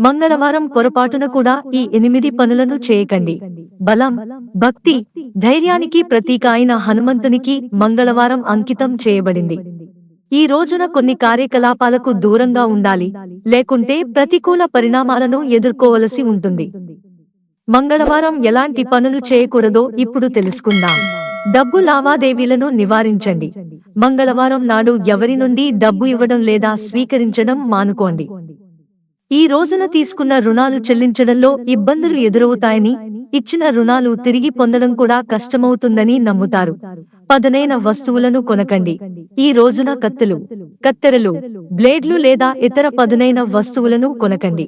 మంగళవారం పొరపాటున కూడా ఈ ఎనిమిది పనులను చేయకండి. బలం భక్తి ధైర్యానికి ప్రతీక అయిన హనుమంతునికి మంగళవారం అంకితం చేయబడింది. ఈ రోజున కొన్ని కార్యకలాపాలకు దూరంగా ఉండాలి లేకుంటే ప్రతికూల పరిణామాలను ఎదుర్కోవలసి ఉంటుంది. మంగళవారం ఎలాంటి పనులు చేయకూడదో ఇప్పుడు తెలుసుకుందాం. డబ్బు లావాదేవీలను నివారించండి. మంగళవారం నాడు ఎవరి నుండి డబ్బు ఇవ్వడం లేదా స్వీకరించడం మానుకోండి. ఈ రోజున తీసుకున్న రుణాలు చెల్లించడంలో ఇబ్బందులు ఎదురవుతాయని ఇచ్చిన రుణాలు తిరిగి పొందడం కూడా కష్టమవుతుందని నమ్ముతారు. పదునైన వస్తువులను కొనకండి. ఈ రోజున కత్తులు కత్తెరలు బ్లేడ్లు లేదా ఇతర పదునైన వస్తువులను కొనకండి.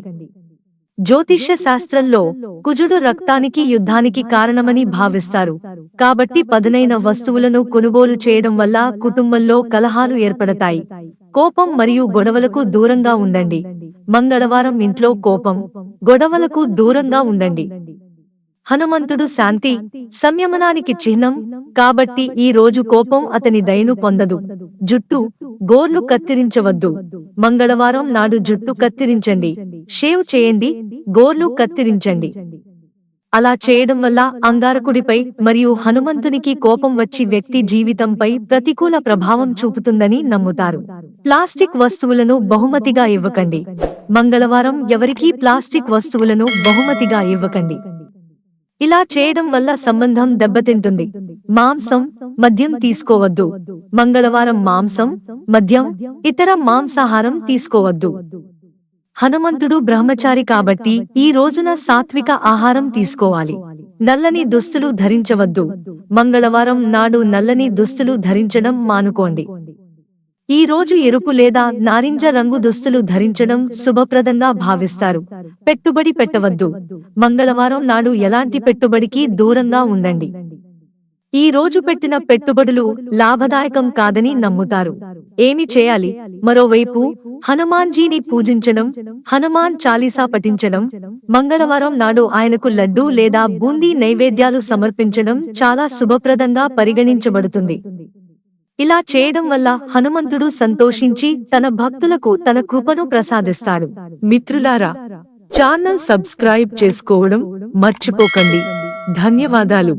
జ్యోతిష్య శాస్త్రంలో కుజుడు రక్తానికి యుద్ధానికి కారణమని భావిస్తారు. కాబట్టి పదునైన వస్తువులను కొనుగోలు చేయడం వల్ల కుటుంబంలో కలహాలు ఏర్పడతాయి. కోపం మరియు గొడవలకు దూరంగా ఉండండి. మంగళవారం ఇంట్లో కోపం గొడవలకు దూరంగా ఉండండి. హనుమంతుడు శాంతి సంయమనానికి చిహ్నం కాబట్టి ఈ రోజు కోపం అతని దయను పొందదు. జుట్టు గోర్లు కత్తిరించవద్దు. మంగళవారం నాడు జుట్టు కత్తిరించండి. షేవ్ చేయండి గోర్లు కత్తిరించండి. అలా చేయడం వల్ల అంగారకుడిపై మరియు హనుమంతునికి కోపం వచ్చి వ్యక్తి జీవితంపై ప్రతికూల ప్రభావం చూపుతుందని నమ్ముతారు. ప్లాస్టిక్ వస్తువులను బహుమతిగా ఇవ్వకండి. మంగళవారం ఎవరికీ ప్లాస్టిక్ వస్తువులను బహుమతిగా ఇవ్వకండి. ఇలా చేయడం వల్ల సంబంధం దెబ్బతింటుంది. మాంసం మద్యం తీసుకోవద్దు. మంగళవారం మాంసం మద్యం ఇతర మాంసాహారం తీసుకోవద్దు. హనుమంతుడు బ్రహ్మచారి కాబట్టి ఈ రోజున సాత్విక ఆహారం తీసుకోవాలి. నల్లని దుస్తులు ధరించవద్దు. మంగళవారం నాడు నల్లని దుస్తులు ధరించడం మానుకోండి. ఈ రోజు ఎరుపు లేదా నారింజ రంగు దుస్తులు ధరించడం శుభప్రదంగా భావిస్తారు. పెట్టుబడి పెట్టవద్దు. మంగళవారం నాడు ఎలాంటి పెట్టుబడికి దూరంగా ఉండండి. ఈ రోజు పెట్టిన పెట్టుబడులు లాభదాయకం కాదని నమ్ముతారు. ఏమి చేయాలి? మరోవైపు హనుమాన్జీని పూజించడం హనుమాన్ చాలీసా పఠించడం మంగళవారం నాడు ఆయనకు లడ్డూ లేదా బూందీ నైవేద్యాలు సమర్పించడం చాలా శుభప్రదంగా పరిగణించబడుతుంది. ఇలా చేయడం వల్ల హనుమంతుడు సంతోషించి తన భక్తులకు తన కృపను ప్రసాదిస్తాడు. మిత్రులారా ఛానల్ సబ్స్క్రైబ్ చేసుకోవడం మర్చిపోకండి. ధన్యవాదాలు.